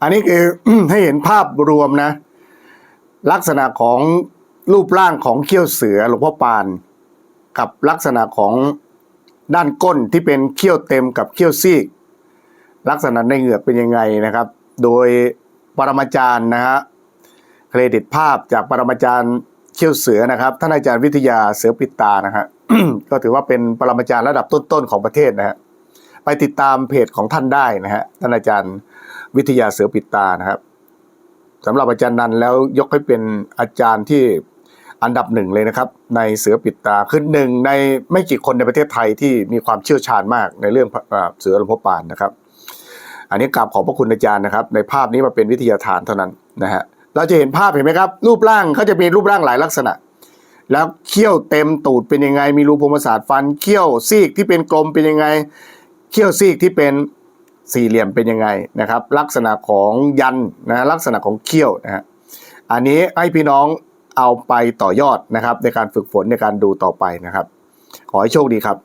อันนี้คือให้เห็นภาพรวมนะ ลักษณะของรูปร่างของเขี้ยวเสือหลวงพ่อปาน กับลักษณะของด้านก้นที่เป็นเขี้ยวเต็มกับเขี้ยวซีก ลักษณะในเหงือกเป็นยังไงนะครับ โดยปรมาจารย์นะฮะเครดิตภาพจากปรมาจารย์เขี้ยวเสือนะครับท่านอาจารย์วิทยาเสือปิตานะฮะก็ถือว่าเป็นปรมาจารย์ระดับต้นๆของประเทศนะฮะ ไปติดตามเพจของท่านได้นะฮะท่านอาจารย์วิทยาเสือปิดตานะครับสำหรับอาจารย์นันแล้วยกให้เป็นอาจารย์ที่อันดับหนึ่งเลยนะครับ ในเสือปิดตาคือหนึ่งในไม่กี่คนในประเทศไทยที่มีความเชี่ยวชาญมากในเรื่องเอ่อเสือหลวงพ่อปานนะครับ อันนี้กราบขอบพระคุณอาจารย์นะครับ ในภาพนี้มาเป็นวิทยาทานเท่านั้นนะฮะเราจะเห็นภาพเห็นไหมครับ รูปร่างเขาจะมีรูปร่างหลายลักษณะ แล้วเขี้ยวเต็มตูดเป็นยังไง มีรูพรมศาสตร์ฟันเขี้ยวซีกที่เป็นกลมเป็นยังไง เขี้ยวซีกที่เป็นสี่เหลี่ยมเป็นยังไงนะครับ ลักษณะของยันนะลักษณะของเขี้ยวนะฮะอันนี้ให้พี่น้องเอาไปต่อยอดนะครับ ในการฝึกฝนในการดูต่อไปนะครับ ขอให้โชคดีครับ